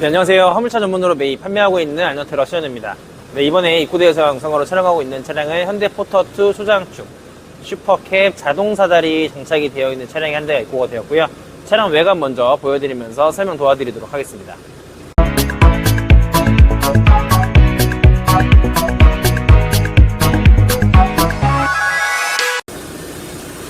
네, 안녕하세요. 화물차 전문으로 매입 판매하고 있는 안녕테러 시연입니다. 네, 이번에 입구대에서 영상으로 촬영하고 있는 차량은 현대 포터2 소장축 슈퍼캡 자동 사다리 장착이 되어 있는 차량이 한 대가 입고가 되었고요. 차량 외관 먼저 보여드리면서 설명 도와드리도록 하겠습니다.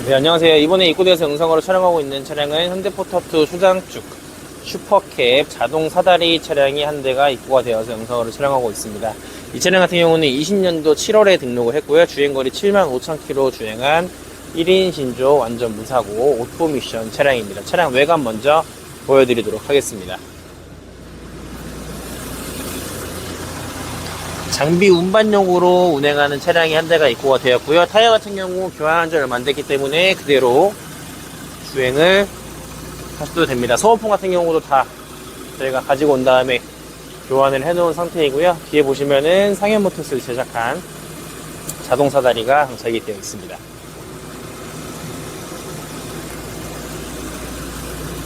네, 안녕하세요. 이번에 입구대에서 영상으로 촬영하고 있는 차량은 현대 포터2 소장축 슈퍼캡 자동 사다리 차량이 한 대가 입고가 되어서 영상으로 촬영하고 있습니다. 이 차량 같은 경우는 20년도 7월에 등록을 했고요. 주행거리 7만 5천 킬로 주행한 1인 신조 완전 무사고 오토 미션 차량입니다. 차량 외관 먼저 보여드리도록 하겠습니다. 장비 운반용으로 운행하는 차량이 한 대가 입고가 되었고요. 타이어 같은 경우 교환한 지 얼마 안 됐기 때문에 그대로 주행을 하셔도 됩니다. 소모품 같은 경우도 다 저희가 가지고 온 다음에 교환을 해놓은 상태이고요. 뒤에 보시면은 상현 모터스를 제작한 자동 사다리가 장착이 되어 있습니다.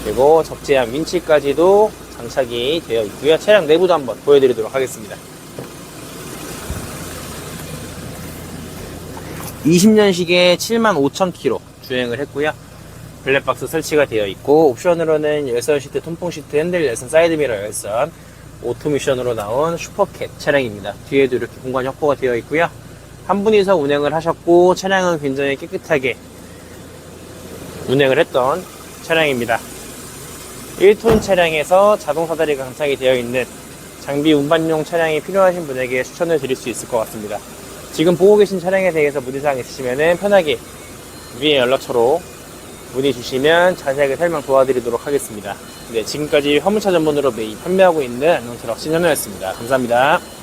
그리고 적재한 윈치까지도 장착이 되어 있고요. 차량 내부도 한번 보여드리도록 하겠습니다. 20년식에 7만 5천 킬로 주행을 했고요. 블랙박스 설치가 되어 있고 옵션으로는 열선 시트, 통풍 시트, 핸들 열선, 사이드미러 열선, 오토미션으로 나온 슈퍼캣 차량입니다. 뒤에도 이렇게 공간 확보가 되어 있고요. 한 분이서 운행을 하셨고 차량은 굉장히 깨끗하게 운행을 했던 차량입니다. 1톤 차량에서 자동 사다리가 장착이 되어 있는 장비 운반용 차량이 필요하신 분에게 추천을 드릴 수 있을 것 같습니다. 지금 보고 계신 차량에 대해서 문의사항 있으시면 편하게 위에 연락처로 문의 주시면 자세하게 설명 도와드리도록 하겠습니다. 네, 지금까지 화물차 전문으로 매입 판매하고 있는 안녕트럭 신현우였습니다. 감사합니다.